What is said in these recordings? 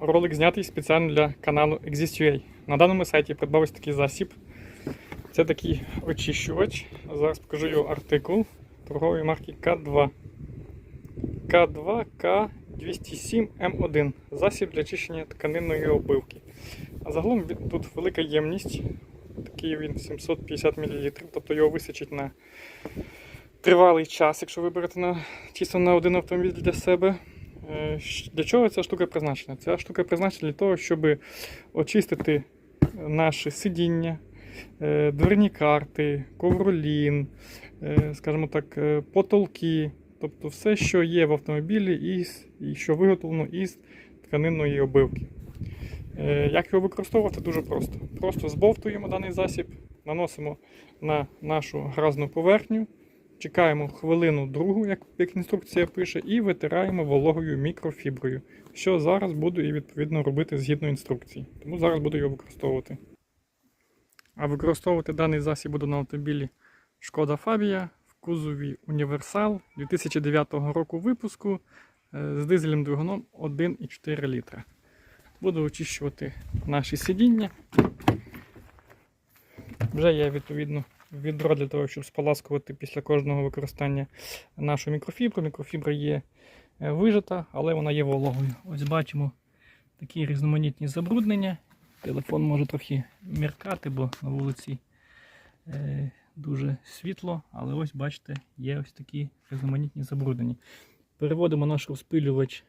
Ролик знятий спеціально для каналу Exist.ua. На даному сайті я придбав ось такий засіб. Це такий очищувач. Зараз покажу його артикул торгової марки К2. К2К207М1. Засіб для очищення тканинної оббивки. А загалом тут велика ємність. Такий він 750 мл, тобто його вистачить на тривалий час, якщо ви берете на, чисто на один автомобіль для себе. Е, Для чого ця штука призначена? Ця штука призначена для того, щоб очистити наше сидіння, е, дверні карти, ковролін, е, скажімо так, потолки, тобто все, що є в автомобілі і що виготовлено із тканинної обивки. Як його використовувати? Дуже просто. Просто збовтуємо даний засіб, наносимо на нашу гразну поверхню, чекаємо хвилину другу, як, як інструкція пише, і витираємо вологою мікрофіброю. Що зараз буду і відповідно робити згідно інструкції. Тому зараз буду його використовувати. А використовувати даний засіб буду на автомобілі Шкода Фабія в кузові Універсал 2009 року випуску е, з дизельним двигуном 1,4 літра. Буду очищувати наші сидіння. Вже є відповідно відро для того, щоб споласкувати після кожного використання нашу мікрофібру. Мікрофібра є е, вижата, але вона є вологою. Ось бачимо такі різноманітні забруднення. Телефон може трохи міркати, бо на вулиці е, дуже світло, але ось бачите, є ось такі різноманітні забруднення. Переводимо наш розпилювач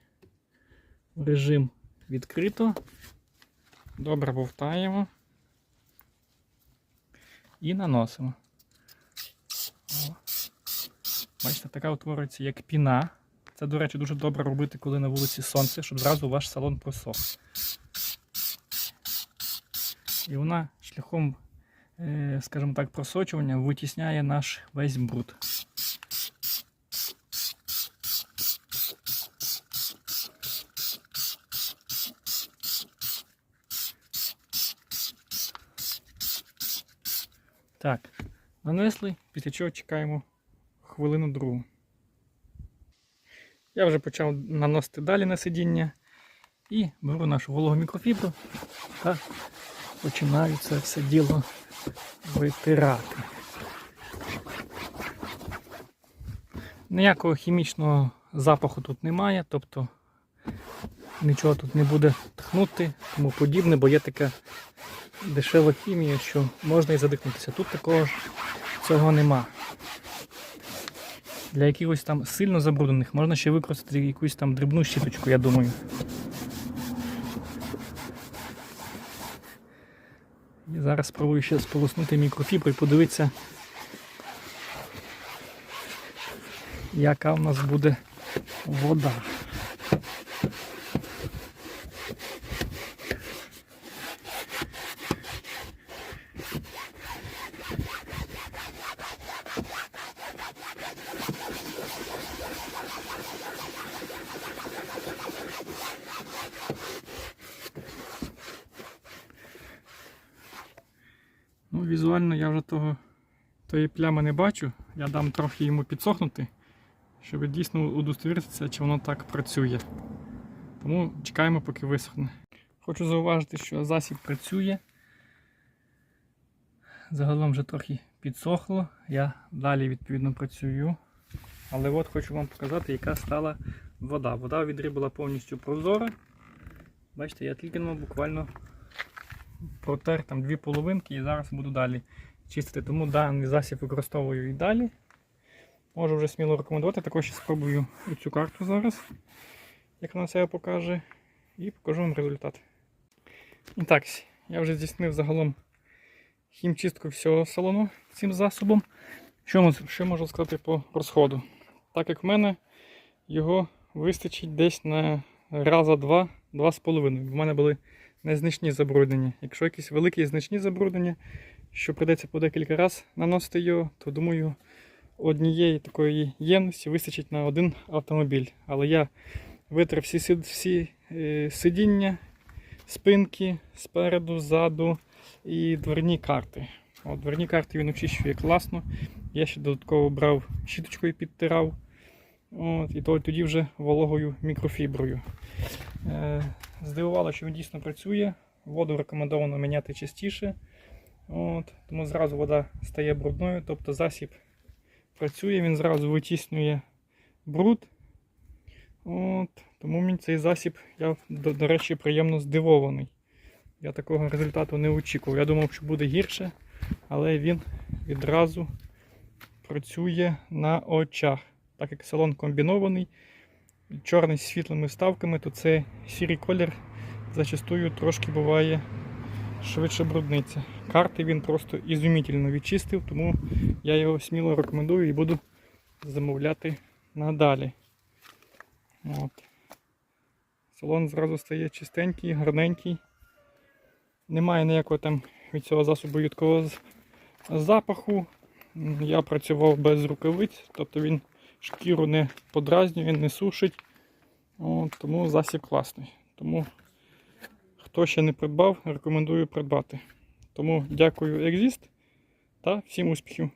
в режим відкрито. Добре вовтаємо і наносимо. Бачите, така утворюється як піна. Це, до речі, дуже добре робити, коли на вулиці сонце, щоб зразу ваш салон просох. І вона шляхом, е, скажімо так, просочування витісняє наш весь бруд. Так, нанесли, після чого чекаємо хвилину другу. Я вже почав наносити далі на сидіння і беру нашу вологу мікрофібру та починаю це все діло витирати. Ніякого хімічного запаху тут немає, тобто нічого тут не буде тхнути, тому подібне, бо є така дешева хімія, що можна і задихнутися. Тут такого цього нема. Для якихось там сильно забруднених можна ще використати якусь там дрібну щіточку, я думаю. І зараз спробую ще сполоснути мікрофібру і подивитися, яка в нас буде вода. Візуально я вже того, тої плями не бачу. Я дам трохи йому підсохнути, щоб дійсно удостовіритися, чи воно так працює. Тому чекаємо, поки висохне. Хочу зауважити, що засіб працює. Загалом вже трохи підсохло. Я далі відповідно працюю. Але от хочу вам показати, яка стала вода. Вода у відрі була повністю прозора. Бачите, я тільки буквально протер там дві половинки і зараз буду далі чистити. Тому даний засіб використовую і далі. Можу вже сміло рекомендувати. Також спробую цю карту зараз, як вона себе покаже, і покажу вам результат. І так, я вже здійснив загалом хімчистку всього салону цим засобом. Що, що можу сказати по розходу? Так як в мене його вистачить десь на раза з половиною. В мене були незначні забруднення. Якщо якісь великі і значні забруднення, що прийдеться по декілька разів наносити його, то думаю, однієї такої ємності вистачить на один автомобіль. Але я витрав всі, всі е, сидіння, спинки спереду, ззаду і дверні карти. От, дверні карти він очищує класно. Я ще додатково брав щіточкою підтирав. От, і то, тоді вже вологою мікрофіброю. Е, здивувало, що він дійсно працює. Воду рекомендовано міняти частіше. От, тому зразу вода стає брудною, тобто засіб працює, він зразу витіснює бруд. От, тому мені цей засіб, я, до, до речі, приємно здивований. Я такого результату не очікував. Я думав, що буде гірше, але він відразу працює на очах. Так як салон комбінований, чорний з світлими вставками, то це сірий колір зачастую трошки буває швидше брудниться. Карти він просто ізумітельно відчистив, тому я його сміло рекомендую і буду замовляти надалі. От. Салон зразу стає чистенький, гарненький. Немає ніякого там від цього засобу їдкого запаху. Я працював без рукавиць, тобто він шкіру не подразнює, не сушить. От, тому засіб класний. Тому хто ще не придбав, рекомендую придбати. Тому дякую Exist та всім успіхів!